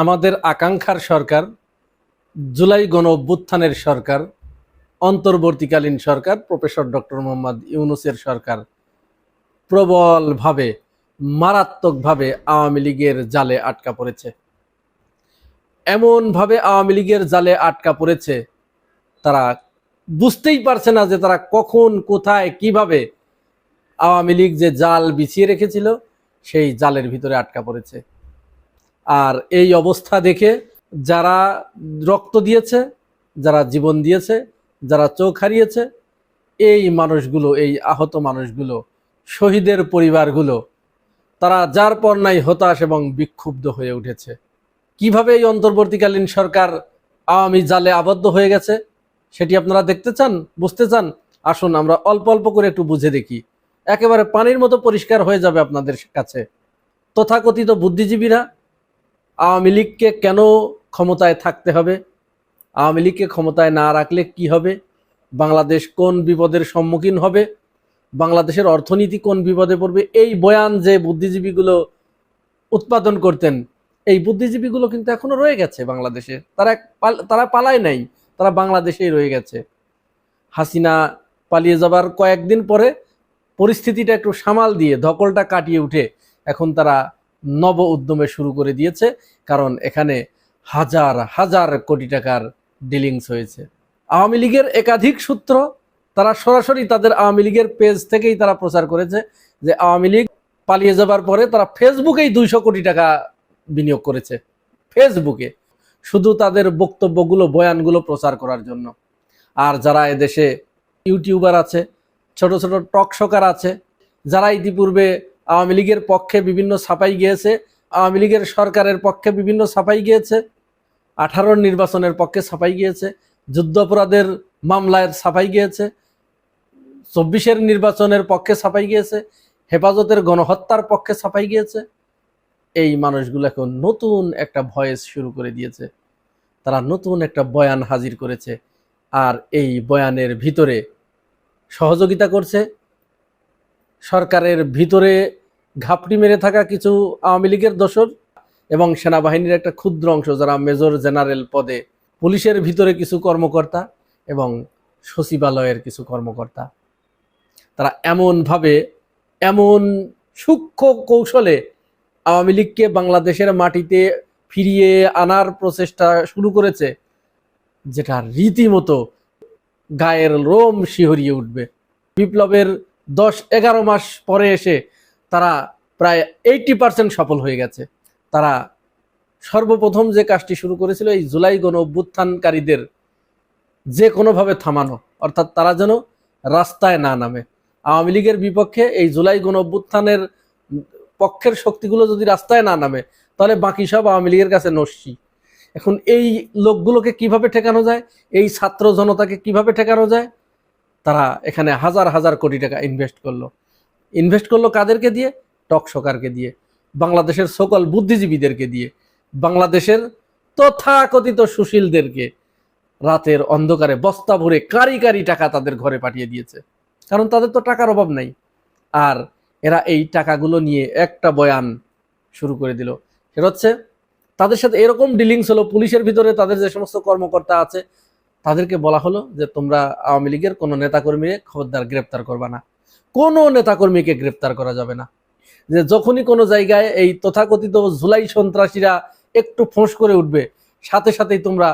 আমাদের আকাঙ্ক্ষার সরকার, জুলাই গণ অভ্যুত্থানের সরকার, অন্তর্বর্তীকালীন সরকার, প্রফেসর ডক্টর মোহাম্মদ ইউনুসের সরকার প্রবলভাবে, মারাত্মকভাবে আওয়ামী লীগের জালে আটকা পড়েছে। এমনভাবে আওয়ামী লীগের জালে আটকা পড়েছে, তারা বুঝতেই পারছে না যে তারা কখন, কোথায়, কীভাবে আওয়ামী লীগ যে জাল বিছিয়ে রেখেছিল, সেই জালের ভিতরে আটকা পড়েছে। আর এই অবস্থা দেখে যারা রক্ত দিয়েছে, যারা জীবন দিয়েছে, যারা চোখ হারিয়েছে, এই মানুষগুলো, এই আহত মানুষগুলো, শহীদের পরিবারগুলো, তারা যার পর নাই হতাশ এবং বিক্ষুব্ধ হয়ে উঠেছে। কীভাবে এই অন্তর্বর্তীকালীন সরকার আওয়ামী জালে আবদ্ধ হয়ে গেছে, সেটি আপনারা দেখতে চান, বুঝতে চান? আসুন, আমরা অল্প অল্প করে একটু বুঝে দেখি। একেবারে পানির মতো পরিষ্কার হয়ে যাবে আপনাদের কাছে। তথাকথিত বুদ্ধিজীবীরা আওয়ামী লীগকে কেন ক্ষমতায় থাকতে হবে? আওয়ামী লীগকে ক্ষমতায় না রাখলে কি হবে? বাংলাদেশ কোন বিপদের সম্মুখীন হবে? বাংলাদেশের অর্থনীতি কোন বিপদে পড়বে? এই বয়ান যে বুদ্ধিজীবীগুলো উৎপাদন করতেন, এই বুদ্ধিজীবীগুলো কিন্তু এখনও রয়ে গেছে বাংলাদেশে। তারা তারা পালায় নাই, তারা বাংলাদেশেই রয়ে গেছে। হাসিনা পালিয়ে যাবার কয়েকদিন পরে পরিস্থিতিটা একটু সামাল দিয়ে ধকলটা কাটিয়ে উঠে এখন তারা নব উদ্যমে শুরু করে দিয়েছে, কারণ এখানে হাজার হাজার কোটি টাকার ডিলিংস হয়েছে। আওয়ামী লীগের একাধিক সূত্র, তারা সরাসরি তাদের আওয়ামী লীগের পেজ থেকেই তারা প্রচার করেছে যে আওয়ামী লীগ পালিয়ে যাবার পরে তারা ফেসবুকেই দুইশো কোটি টাকা বিনিয়োগ করেছে। ফেসবুকে। শুধু তাদের বক্তব্যগুলো, বয়ানগুলো প্রচার করার জন্য। আর যারা এদেশে ইউটিউবার আছে, ছোট ছোট টক শোকার আছে, যারা ইতিপূর্বে আওয়ামী লীগের পক্ষে বিভিন্ন ছাপাই গিয়েছে, আওয়ামী লীগের সরকারের পক্ষে বিভিন্ন ছাপাই গিয়েছে আঠারোর নির্বাচনের পক্ষে ছাপাই গিয়েছে, যুদ্ধাপরাধের মামলায় ছাপাই গিয়েছে, চব্বিশের নির্বাচনের পক্ষে ছাপাই গিয়েছে, হেফাজতের গণহত্যার পক্ষে ছাপাই গিয়েছে। এই মানুষগুলো এখন নতুন একটা ভয়েস শুরু করে দিয়েছে। তারা নতুন একটা বয়ান হাজির করেছে। আর এই বয়ানের ভিতরে সহযোগিতা করছে সরকারের ভিতরে ঘাপটি মেরে থাকা কিছু আওয়ামী লীগের দোসর এবং সেনাবাহিনীর একটা ক্ষুদ্র অংশ যারা মেজর জেনারেল পদে, পুলিশের ভিতরে কিছু কর্মকর্তা এবং সচিবালয়ের কিছু কর্মকর্তা। তারা এমনভাবে, এমন সূক্ষ্ম কৌশলে আওয়ামী লীগকে বাংলাদেশের মাটিতে ফিরিয়ে আনার প্রচেষ্টা শুরু করেছে, যেটা রীতিমতো গায়ের রোম শিহরিয়ে উঠবে। বিপ্লবের দশ এগারো মাস পরে এসে তারা প্রায় এইটি পার্সেন্ট সফল হয়ে গেছে। তারা সর্বপ্রথম যে কাজটি শুরু করেছিল এই জুলাই গণ অভ্যুত্থানকারীদের যে কোনোভাবে থামানো, অর্থাৎ তারা যেন রাস্তায় না নামে। আওয়ামী লীগের বিপক্ষে এই জুলাই গণ অভ্যুত্থানের পক্ষের শক্তিগুলো যদি রাস্তায় না নামে, তাহলে বাকি সব আওয়ামী লীগের কাছে নস্যি। এখন এই লোকগুলোকে কীভাবে ঠেকানো যায়? এই ছাত্র জনতাকে কীভাবে ঠেকানো যায়? তারা এখানে হাজার হাজার কোটি টাকা ইনভেস্ট করল। ইনভেস্ট করল কাদেরকে দিয়ে? টক সরকারকে দিয়ে। বাংলাদেশের সকল বুদ্ধিজীবীদেরকে দিয়ে। বাংলাদেশের তথাকথিত সুশীলদেরকে রাতের অন্ধকারে বস্তা ভরে কারি কারি টাকা তাদের ঘরে পাঠিয়ে দিয়েছে। কারণ তাদের তো টাকার অভাব নাই। আর এরা এই টাকাগুলো নিয়ে একটা বয়ান শুরু করে দিল। সেটা হচ্ছে, তাদের সাথে এরকম ডিলিংস হলো, পুলিশের ভিতরে তাদের যে সমস্ত কর্মকর্তা আছে তাদেরকে বলা হলো যে তোমরা আওয়ামী লীগের কোনো নেতাকর্মীকে খবরদার গ্রেপ্তার করবা না। কোনো নেতাকর্মীকে গ্রেপ্তার করা যাবে না। যে যখনই কোনো জায়গায় এই তথাকথিত জুলাই সন্ত্রাসীরা একটু ফোঁস করে উঠবে, সাথে সাথেই তোমরা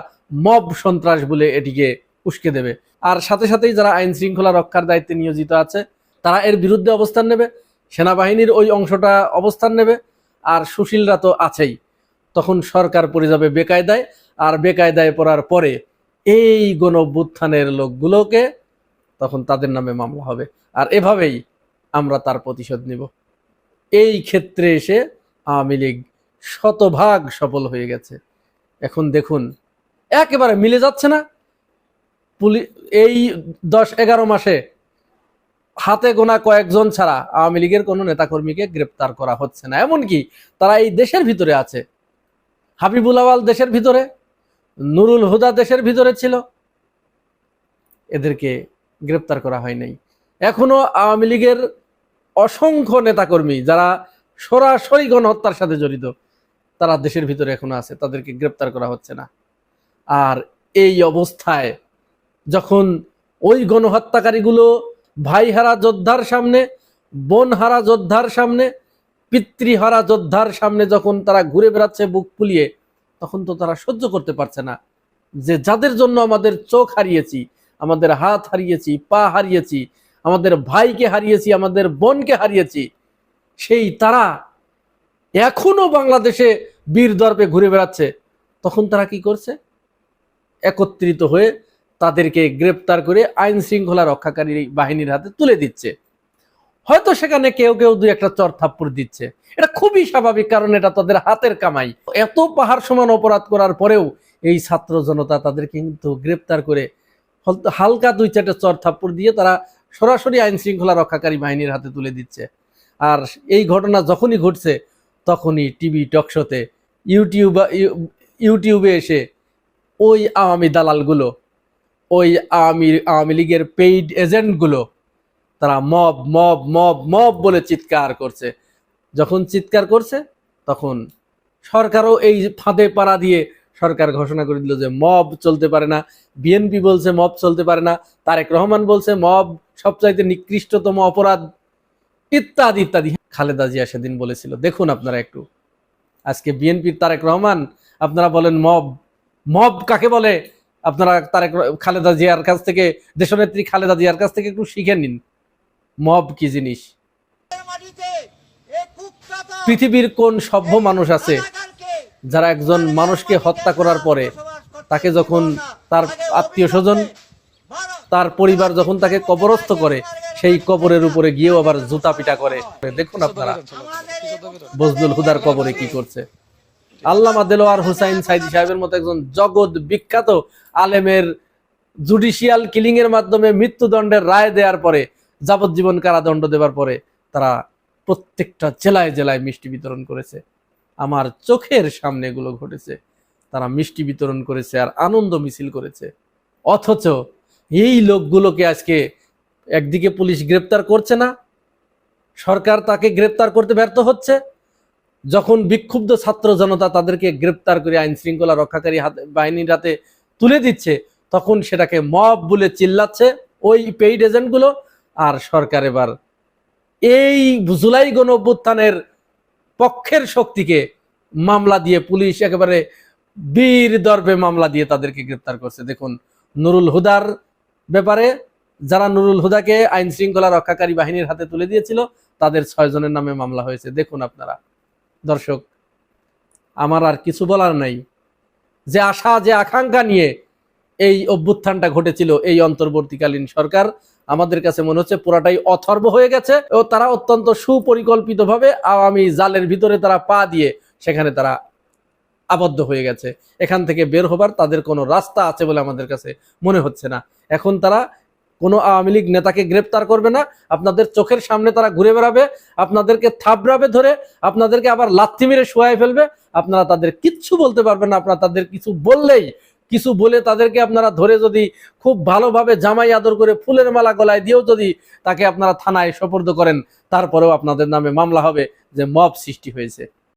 মব সন্ত্রাস বলে এটিকে উস্কে দেবে। আর সাথে সাথেই যারা আইন শৃঙ্খলা রক্ষার দায়িত্বে নিয়োজিত আছে, তারা এর বিরুদ্ধে অবস্থান নেবে, সেনাবাহিনীর ওই অংশটা অবস্থান নেবে, আর সুশীলরা তো আছেই। তখন সরকার পড়ে যাবে বেকায়দায়, আর বেকায়দায় পড়ার পরে এই গণ অভ্যুত্থানের লোকগুলোকে তখন তাদের নামে মামলা হবে। আর এভাবেই আমরা তার প্রতিশোধ নিব। এই ক্ষেত্রে এসে আওয়ামী লীগ শতভাগ সফল হয়ে গেছে। এখন দেখুন, একেবারে মিলে যাচ্ছে না। পুলি, এই দশ এগারো মাসে হাতে গোনা কয়েকজন ছাড়া আওয়ামী লীগের কোনো নেতাকর্মীকে গ্রেপ্তার করা হচ্ছে না। এমনকি তারা এই দেশের ভিতরে আছে। হাবিবুল আওয়াল দেশের ভিতরে নুরুল হুদা দেশের ভিতরে ছিল। এদেরকে গ্রেপ্তার করা হয় নাই। এখনও আওয়ামী লীগের অসংখ্য নেতাকর্মী যারা সরাসরি গণহত্যার সাথে জড়িত, তারা দেশের ভিতরে এখনও আছে। তাদেরকে গ্রেপ্তার করা হচ্ছে না। আর এই অবস্থায় যখন ওই গণহত্যাকারীগুলো ভাইহারা যোদ্ধার সামনে, বোনহারা যোদ্ধার সামনে, পিতৃহারা যোদ্ধার সামনে যখন তারা ঘুরে বেড়াচ্ছে, বুক ফুলিয়ে তখন তো তারা সহ্য করতে পারছে না। যে যাদের জন্য আমাদের চোখ হারিয়েছি, আমাদের হাত হারিয়েছি, পা হারিয়েছি, আমাদের ভাইকে হারিয়েছি, আমাদের বোনকে হারিয়েছি, সেই তারা এখনও বাংলাদেশে বীর দর্পে ঘুরে বেড়াচ্ছে। তখন তারা কি করছে? একত্রিত হয়ে তাদেরকে গ্রেপ্তার করে আইন শৃঙ্খলা রক্ষাকারী বাহিনীর হাতে তুলে দিচ্ছে। হয়তো সেখানে কেউ কেউ দুই একটা চর থাপ্পড় দিচ্ছে। এটা খুবই স্বাভাবিক কারণ এটা তাদের হাতের কামাই। এত পাহাড় সমান অপরাধ করার পরেও এই ছাত্র জনতা তাদের কিন্তু গ্রেপ্তার করে হল- হালকা দুই চারটে চর থাপ্পড় দিয়ে তারা সরাসরি আইন শৃঙ্খলা রক্ষাকারী বাহিনীর হাতে তুলে দিচ্ছে। আর এই ঘটনা যখনই ঘটছে, তখনই টিভি টকশোতে ইউটিউব ইউ- ইউটিউবে এসে ওই আওয়ামী দালালগুলো, ওই আওয়ামী আওয়ামী লীগের পেইড এজেন্টগুলো তারা মব মব মব মব বলে চিৎকার করছে। যখন চিৎকার করছে, তখন সরকারও এই ফাঁদে পাড়া দিয়ে সরকার ঘোষণা করে দিল যে মব চলতে পারে না, বিএনপি বলছে মব চলতে পারে না, তারেক রহমান বলছে মব সবচাইতে নিকৃষ্টতম অপরাধ, ইত্যাদি ইত্যাদি। খালেদা জিয়া সেদিন বলেছিল, দেখুন আপনারা একটু, আজকে বিএনপির তারেক রহমান, আপনারা বলেন মব মব কাকে বলে? আপনারা তারেক খালেদা জিয়ার কাছ থেকে, দেশনেত্রী খালেদা জিয়ার কাছ থেকে একটু শিখে নিন। মব কি জিনিস পৃথিবীর কোন সভ্য মানুষ আছে যারা একজন মানুষকে হত্যা করার পরে তাকে যখন তার আত্মীয় স্বজন তার পরিবার যখন তাকে কবরস্থ করে সেই কবরের উপরে গিয়েও আবার জুতা পিটা করে দেখুন আপনারা বজলুল হুদার কবরে কি করছে আল্লামা দেলোয়ার হুসাইন সাইদি সাহেবের মতো একজন জগৎ বিখ্যাত আলেমের জুডিশিয়াল কিলিং এর মাধ্যমে মৃত্যুদণ্ডের রায় দেওয়ার পরে যাবজ্জীবন কারাদণ্ড দেওয়ার পরে তারা প্রত্যেকটা জেলায় জেলায় মিষ্টি বিতরণ করেছে। আমার চোখের সামনে এগুলো ঘটেছে। তারা মিষ্টি বিতরণ করেছে আর আনন্দ মিছিল করেছে। অথচ এই লোকগুলোকে আজকে একদিকে পুলিশ গ্রেপ্তার করছে না, সরকার তাকে গ্রেপ্তার করতে ব্যর্থ হচ্ছে। যখন বিক্ষুব্ধ ছাত্র জনতা তাদেরকে গ্রেপ্তার করে আইন শৃঙ্খলা রক্ষাকারী হাতে, বাহিনীর হাতে তুলে দিচ্ছে, তখন সেটাকে মব বলে চিল্লাচ্ছে ওই পেইড এজেন্টগুলো। আর সরকার এবার এই জুলাই গণ অভ্যুত্থানের পক্ষের শক্তিকে মামলা দিয়ে পুলিশ একেবারে বীর দর্বে মামলা দিয়ে তাদেরকে গ্রেপ্তার করছে। দেখুন, নুরুল হুদার ব্যাপারে যারা নুরুল হুদাকে আইন শৃঙ্খলা রক্ষাকারী বাহিনীর হাতে তুলে দিয়েছিল, তাদের ছয় জনের নামে মামলা হয়েছে। দেখুন আপনারা, দর্শক, আমার আর কিছু বলার নাই। যে আশা, যে আকাঙ্ক্ষা নিয়ে এই অভ্যুত্থানটা ঘটেছিল, এই অন্তর্বর্তীকালীন সরকার আমাদের কাছে মনে হচ্ছে পুরাটাই অথর্ব হয়ে গেছে ও তারা অত্যন্ত সুপরিকল্পিতভাবে আওয়ামী জালের ভিতরে তারা পা দিয়ে সেখানে তারা আবদ্ধ হয়ে গেছে। এখান থেকে বের হবার তাদের কোনো রাস্তা আছে বলে আমাদের কাছে মনে হচ্ছে না। এখন তারা কোনো আওয়ামী লীগ নেতাকে গ্রেপ্তার করবে না, আপনাদের চোখের সামনে তারা ঘুরে বেড়াবে, আপনাদেরকে থাবড়াবে ধরে, আপনাদেরকে আবার লাথি মেরে শোয়াই ফেলবে, আপনারা তাদের কিচ্ছু বলতে পারবেন না, আপনারা তাদের কিছু বললেই কিছু বলে তাদেরকে আপনারা ধরে যদি খুব ভালোভাবে জামাই আদর করে ফুলের মালা গলায় দিয়েও যদি তাকে আপনারা থানায় সপর্দ করেন, তারপরেও আপনাদের নামে মামলা হবে যে মব সৃষ্টি হয়েছে।